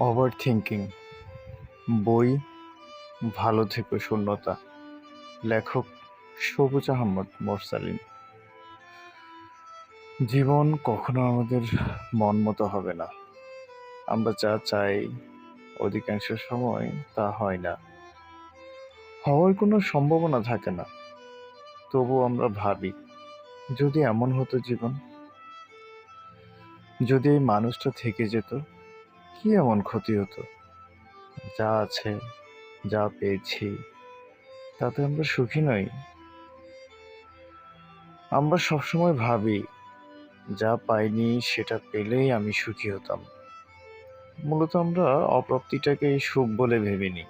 Over thinking বই, ভালো থেকো শূন্যতা। লেখক সবুজ আহমদ মোরসালিন। জীবন কখনো আমাদের মন মতো হবে না। আমরা যা চাই অধিকাংশ সময় তা হয় না। হওয়ার কোনো সম্ভাবনা থাকে না। তবু আমরা ভাবি, যদি এমন হতো জীবন? যদি এই মানুষটা থেকে যেত কি এমন ক্ষতি হতো? যা আছে, যা পেয়েছি, তাতে আমরা সুখী নই। আমরা সবসময় ভাবি, যা পাইনি সেটা পেলেই আমি সুখী হতাম। মূলত আমরা অপ্রাপ্তিটাকে সুখ বলে ভেবে নিই।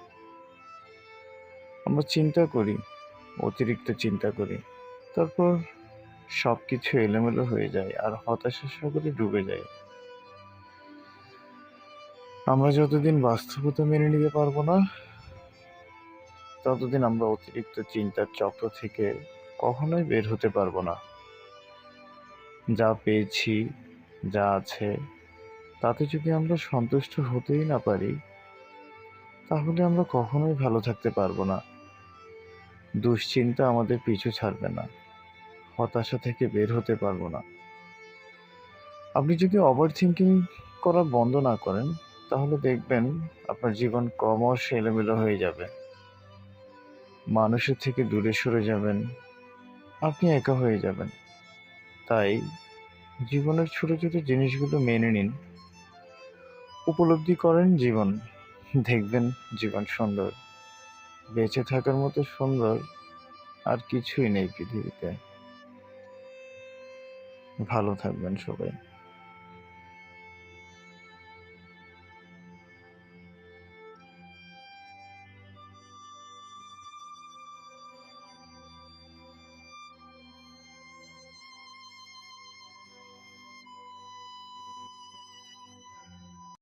আমরা চিন্তা করি, অতিরিক্ত চিন্তা করি, তারপর সব কিছু এলোমেলো হয়ে যায় আর হতাশার সাগরে ডুবে যায়। আমরা যতদিন বাস্তবতা মেনে নিতে পারব না, ততদিন আমরা অতিরিক্ত চিন্তার চক্র থেকে কখনোই বের হতে পারব না। যা পেয়েছি, যা আছে, তাতে যদি আমরা সন্তুষ্ট হতেই না পারি, তাহলে আমরা কখনোই ভালো থাকতে পারব না। দুশ্চিন্তা আমাদের পিছু ছাড়বে না, হতাশা থেকে বের হতে পারব না। আপনি যদি ওভার থিঙ্কিং করা বন্ধ না করেন তাহলে দেখবেন আপনার জীবন ক্রমশ এলোমেলো হয়ে যাবে। মানুষের থেকে দূরে সরে যাবেন, আপনি একা হয়ে যাবেন। তাই জীবনের ছোট ছোট জিনিসগুলো মেনে নিন। উপলব্ধি করেন জীবন, দেখবেন জীবন সুন্দর। বেঁচে থাকার মতো সুন্দর আর কিছুই নেই পৃথিবীতে। ভালো থাকবেন সবাই।